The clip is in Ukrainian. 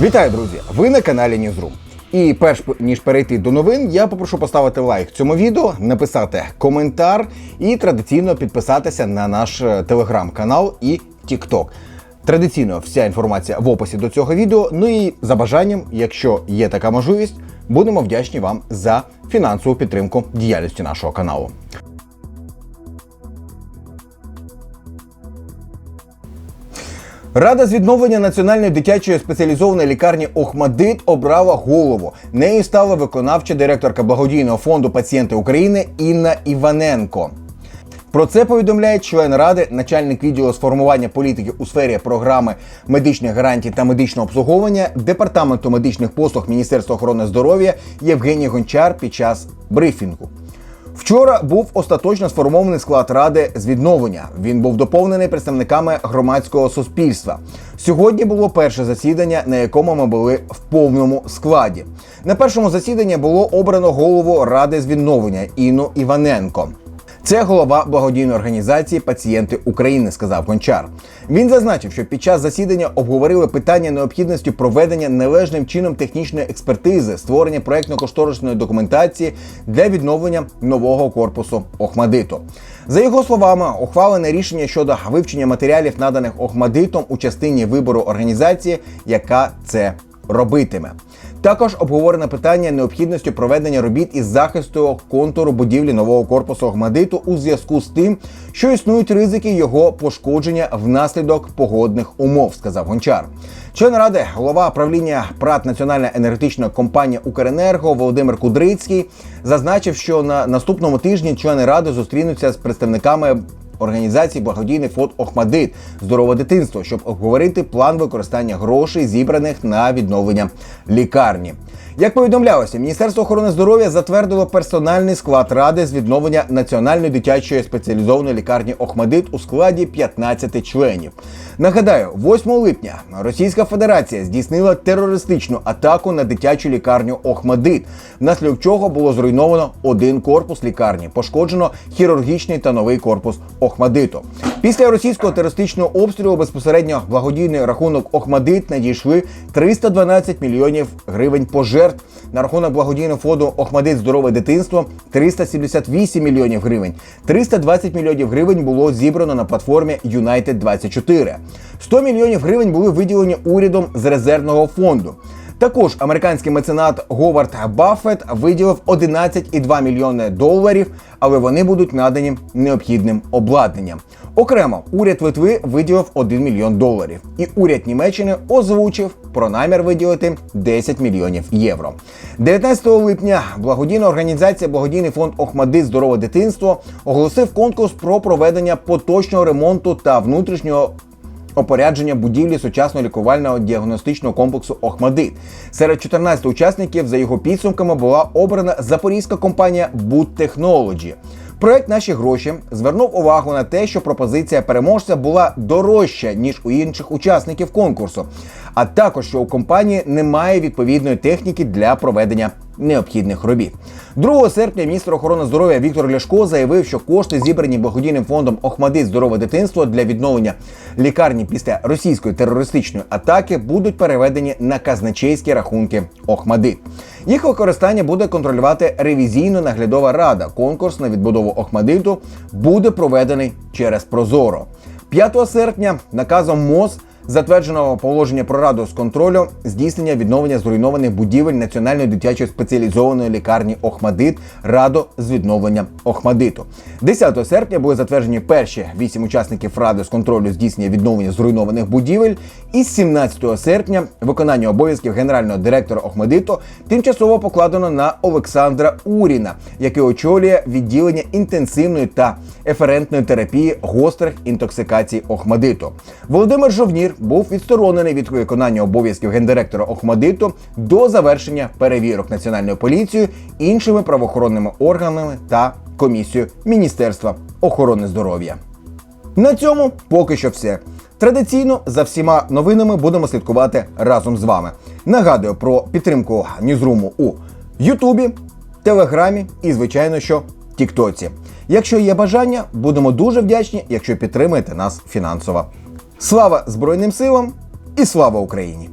Вітаю, друзі! Ви на каналі Newsroom. І перш ніж перейти до новин, я попрошу поставити лайк цьому відео, написати коментар і традиційно підписатися на наш е, телеграм-канал і TikTok. Традиційно вся інформація в описі до цього відео. Ну і за бажанням, якщо є така можливість, будемо вдячні вам за фінансову підтримку діяльності нашого каналу. Рада з відновлення національної дитячої спеціалізованої лікарні Охмадит обрала голову. Нею стала виконавча директорка благодійного фонду Пацієнти України Інна Іваненко. Про це повідомляє член ради, начальник відділу з формування політики у сфері програми медичних гарантій та медичного обслуговування департаменту медичних послуг Міністерства охорони здоров'я Євгеній Гончар під час брифінгу. Вчора був остаточно сформований склад ради з відновлення. Він був доповнений представниками громадського суспільства. Сьогодні було перше засідання, на якому ми були в повному складі. На першому засіданні було обрано голову ради з відновлення Інну Іваненко. Це голова благодійної організації Пацієнти України, сказав Гончар. Він зазначив, що під час засідання обговорили питання необхідності проведення належним чином технічної експертизи, створення проектно-кошторисної документації для відновлення нового корпусу Охмадиту. За його словами, ухвалене рішення щодо вивчення матеріалів, наданих Охмадитом у частині вибору організації, яка це робитиме. Також обговорено питання необхідності проведення робіт із захисту контуру будівлі нового корпусу Охмадиту у зв'язку з тим, що існують ризики його пошкодження внаслідок погодних умов, сказав Гончар. Член ради, голова правління ПРАТ Національна енергетична компанія Укренерго Володимир Кудрицький зазначив, що на наступному тижні члени ради зустрінуться з представниками організації благодійний фонд Охмадит здорове дитинство, щоб обговорити план використання грошей, зібраних на відновлення лікарні. Як повідомлялося, Міністерство охорони здоров'я затвердило персональний склад ради з відновлення національної дитячої спеціалізованої лікарні Охмадит у складі 15 членів. Нагадаю, 8 липня Російська Федерація здійснила терористичну атаку на дитячу лікарню Охмадит, внаслідок чого було зруйновано один корпус лікарні, пошкоджено хірургічний та новий корпус Охмадиту. Після російського терористичного обстрілу безпосередньо благодійний рахунок Охмадит надійшли 312 мільйонів гривень пожертв. На рахунок благодійного фонду Охмадит здорове дитинство 378 мільйонів гривень. 320 мільйонів гривень було зібрано на платформі United 24 100 мільйонів гривень були виділені урядом з резервного фонду. Також американський меценат Говард Баффет виділив 11,2 мільйони доларів, але вони будуть надані необхідним обладнанням. Окремо, уряд Литви виділив 1 мільйон доларів, і уряд Німеччини озвучив про намір виділити 10 мільйонів євро. 19 липня благодійна організація Благодійний фонд Охмадит Здорове дитинство оголосив конкурс про проведення поточного ремонту та внутрішнього опорядження будівлі сучасного лікувального діагностичного комплексу Охмадит. Серед 14 учасників за його підсумками була обрана запорізька компанія Technology. Проект наші гроші звернув увагу на те, що пропозиція переможця була дорожча ніж у інших учасників конкурсу, а також що у компанії немає відповідної техніки для проведення необхідних робіт. 2 серпня міністр охорони здоров'я Віктор Ляшко заявив, що кошти, зібрані благодійним фондом Охмадит здорове дитинство для відновлення лікарні після російської терористичної атаки, будуть переведені на казначейські рахунки Охмадит. Їх використання буде контролювати ревізійно-наглядова рада. Конкурс на відбудову Охмадиту буде проведений через Прозоро. 5 серпня наказом МОЗ затвердженого положення про раду з контролю здійснення відновлення зруйнованих будівель Національної дитячої спеціалізованої лікарні Охмадит Радо з відновлення Охмадиту. 10 серпня були затверджені перші вісім учасників ради з контролю здійснення відновлення зруйнованих будівель. І 17 серпня виконання обов'язків генерального директора Охмадиту тимчасово покладено на Олександра Уріна, який очолює відділення інтенсивної та еферентної терапії гострих інтоксикацій Охмадиту. Володимир Жовнір був відсторонений від виконання обов'язків гендиректора Охмадиту до завершення перевірок національною поліцією, іншими правоохоронними органами та комісією Міністерства охорони здоров'я. На цьому поки що все. Традиційно за всіма новинами будемо слідкувати разом з вами. Нагадую про підтримку Ньюзруму у Ютубі, Телеграмі і, звичайно, що Тіктоці. Якщо є бажання, будемо дуже вдячні, якщо підтримаєте нас фінансово. Слава Збройним силам і слава Україні!